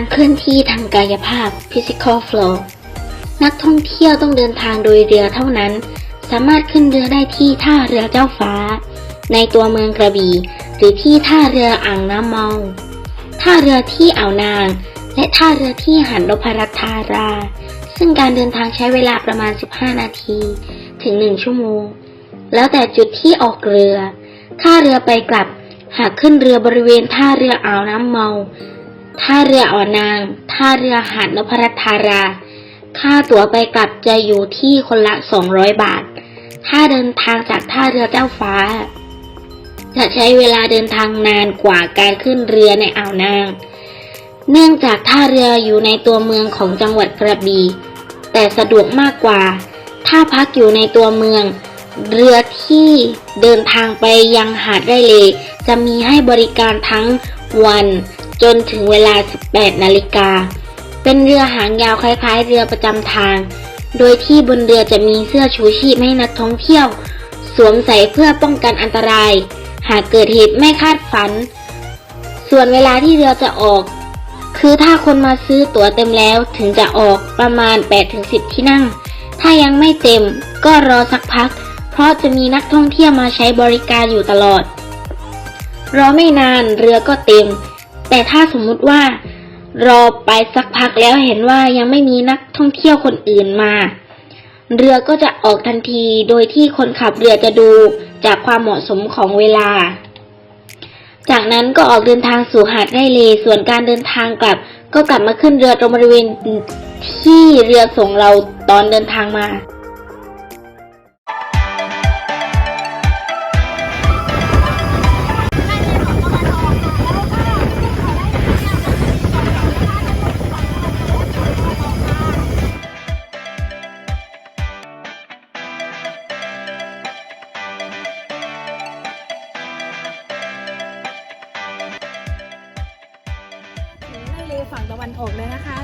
การเคลื่อนที่ทางกายภาพ physical flow นักท่องเที่ยวต้องเดินทางโดยเรือเท่านั้น สามารถขึ้นเรือได้ที่ท่าเรือเจ้าฟ้า ในตัวเมืองกระบี่หรือที่ท่าเรืออ่างน้ำเมา ท่าเรือที่อ่าวนาง และท่าเรือที่หันนพรัตธารา ซึ่งการเดินทางใช้เวลาประมาณ 15 นาที ถึง 1 ชั่วโมง แล้วแต่จุดที่ออกเรือค่าเรือไปกลับ หากขึ้นเรือบริเวณท่าเรืออ่าวน้ำเมา ท่าเรืออ่านาง ท่าเรือหาดนพรัตธารา ค่าตั๋วไปกลับจะอยู่ที่คนละ 200 บาท ถ้าเดินทางจากท่าเรือเจ้าฟ้า จะใช้เวลาเดินทางนานกว่าการขึ้นเรือในอ่าวนาง เนื่องจากท่าเรืออยู่ในตัวเมืองของจังหวัดกระบี่ แต่สะดวกมากกว่า ถ้าพักอยู่ในตัวเมือง เรือที่เดินทางไปยังหาดไรเลจะมีให้บริการทั้งวัน จนถึงเวลา 18 นาฬิกา เป็นเรือหางยาวคล้ายๆ เรือประจำทาง โดยที่บนเรือจะมีเสื้อชูชีพให้นักท่องเที่ยว สวมใส่เพื่อป้องกันอันตราย หากเกิดเหตุไม่คาดฝัน ส่วนเวลาที่เรือจะออก คือถ้าคนมาซื้อตั๋วเต็มแล้วถึงจะออกประมาณ 8-10 ที่นั่ง ถ้ายังไม่เต็มก็รอสักพัก เพราะจะมีนักท่องเที่ยวมาใช้บริการอยู่ตลอด รอไม่นานเรือก็เต็ม แต่ถ้าสมมุติว่า รอไปสักพักแล้วเห็นว่ายังไม่มีนักท่องเที่ยวคนอื่นมา เรือก็จะออกทันทีโดยที่คนขับเรือจะดูจากความเหมาะสมของเวลา จากนั้นก็ออกเดินทางสู่หาดไรเล ส่วนการเดินทางกลับ ก็กลับมาขึ้นเรือตรงบริเวณที่เรือส่งเราตอนเดินทางมา ฝั่งตะวันออกเลยนะคะ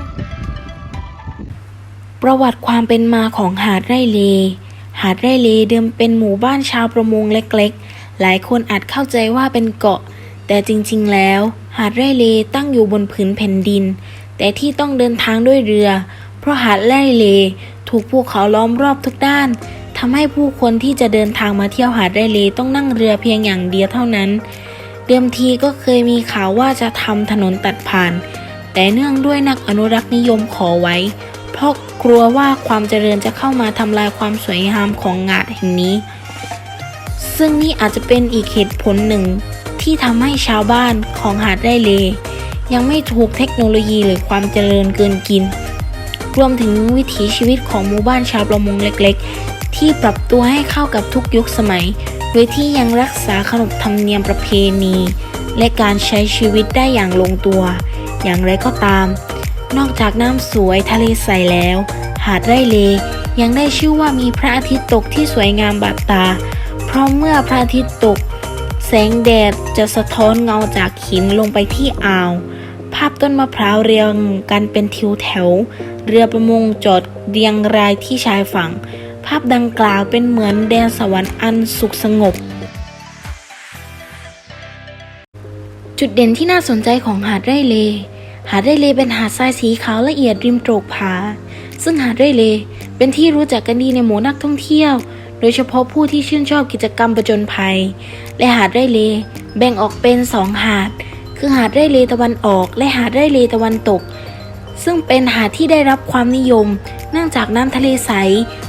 ประวัติความเป็นมาของหาดไร่เล หาดไร่เลเดิมเป็นหมู่บ้านชาวประมงเล็กๆ หลายคนอาจเข้าใจว่าเป็นเกาะ แต่จริงๆแล้ว หาดไร่เลตั้งอยู่บนผืนแผ่นดิน แต่ที่ต้องเดินทางด้วยเรือ เพราะหาดไร่เลถูกภูเขาล้อมรอบทุกด้านทำให้ผู้คนที่จะเดินทางมาเที่ยวหาดไร่เลต้องนั่งเรือเพียงอย่างเดียวเท่านั้นเดิมทีก็เคยมีข่าวว่าจะทำถนนตัดผ่าน แต่เนื่องด้วยนักอนุรักษ์นิยมขอไว้ เพราะกลัวว่าความเจริญจะเข้ามาทำลายความสวยงามของงาดแห่งนี้ ซึ่งนี่อาจจะเป็นอีกเหตุผลหนึ่ง ที่ทำให้ชาวบ้านของหาดไร่เล ยังไม่ถูกเทคโนโลยีหรือความเจริญเกินกิน รวมถึงวิถีชีวิตของหมู่บ้านชาวประมงเล็กๆ ที่ปรับตัวให้เข้ากับทุกยุคสมัย โดยที่ยังรักษาขนบธรรมเนียมประเพณี และการใช้ชีวิตได้อย่างลงตัว อย่างไรก็ตาม นอกจากน้ำสวยทะเลใสแล้ว หาดไร่เลยังได้ชื่อว่ามีพระอาทิตย์ตกที่สวยงามบาดตา เพราะเมื่อพระอาทิตย์ตก แสงแดดจะสะท้อนเงาจากหินลงไปที่อ่าว ภาพต้นมะพร้าวเรียงกันเป็นทิวแถว เรือประมงจอดเรียงรายที่ชายฝั่ง ภาพดังกล่าวเป็นเหมือนแดนสวรรค์อันสุขสงบ จุดเด่นที่น่าสนใจของหาดไร่เล หาดไร่เลเป็นหาดทรายสีขาวละเอียดริมโตรกผา ซึ่งหาดไร่เลเป็นที่รู้จักกันดีในหมู่นักท่องเที่ยว โดยเฉพาะผู้ที่ชื่นชอบกิจกรรมประจนภัย และหาดไร่เลแบ่งออกเป็นสองหาด คือหาดไร่เลตะวันออก และหาดไร่เลตะวันตก ซึ่งเป็นหาดที่ได้รับความนิยม เนื่องจากน้ำทะเลใส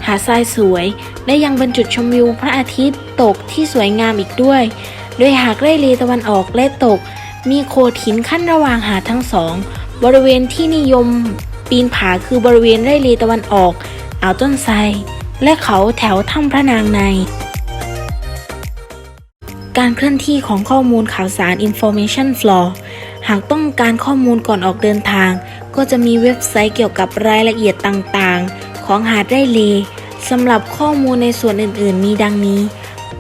หาดทรายสวย และยังเป็นจุดชมวิวพระอาทิตย์ตกที่สวยงามอีกด้วย โดยหากไร่เลตะวันออกและตก มีโขดหินขั้นระหว่างหาดทั้งสอง บริเวณที่นิยมปีนผาคือบริเวณไร่เลตะวันออกอ่าวต้นไทรและเขาแถวถ้ำพระนางใน การเคลื่อนที่ของข้อมูลข่าวสาร information flow หากต้องการข้อมูลก่อนออกเดินทาง ก็จะมีเว็บไซต์เกี่ยวกับรายละเอียดต่างๆ ของหาดไร่เลสำหรับข้อมูลในส่วนอื่นๆ มีดังนี้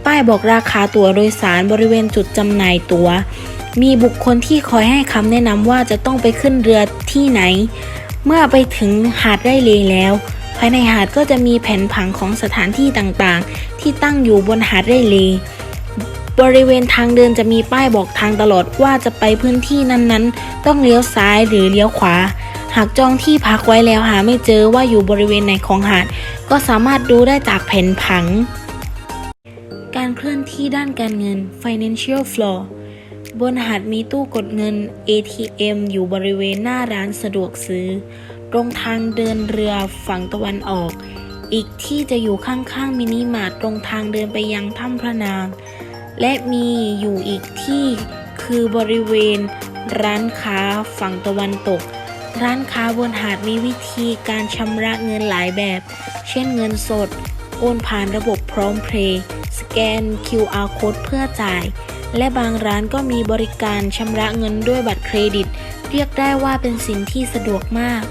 ป้ายบอกราคาตั๋วโดยสารบริเวณจุดจำหน่ายตั๋ว มีบุคคลที่คอยให้คำแนะนำว่าจะต้องไปขึ้นเรือที่ไหน เมื่อไปถึงหาดไร่เลแล้ว ภายในหาดก็จะมีแผนผังของสถานที่ต่างๆ ที่ตั้งอยู่บนหาดไร่เลบริเวณทางเดินจะมีป้ายบอกทางตลอดว่าจะไปพื้นที่นั้นๆ ต้องเลี้ยวซ้ายหรือเลี้ยวขวา หากจองที่พักไว้แล้วหาไม่เจอว่าอยู่บริเวณไหนของหาด ก็สามารถดูได้จากแผนผัง ที่ด้านการเงิน financial flow บนหาดมีตู้กดเงิน ATM อยู่บริเวณหน้าร้านสะดวกซื้อ ตรงทางเดินเรือฝั่งตะวันออก อีกที่จะอยู่ข้างๆมินิมาร์ทตรงทางเดินไปยังถ้ำพระนาง และมีอยู่อีกที่คือบริเวณร้านค้าฝั่งตะวันตก ร้านค้าบนหาดมีวิธีการชำระเงินหลายแบบ เช่นเงินสด โอนผ่านระบบพร้อมเพย์สแกน QR code เพื่อจ่าย และบางร้านก็มีบริการชำระเงินด้วยบัตรเครดิต เรียกได้ว่าเป็นสิ่งที่สะดวกมาก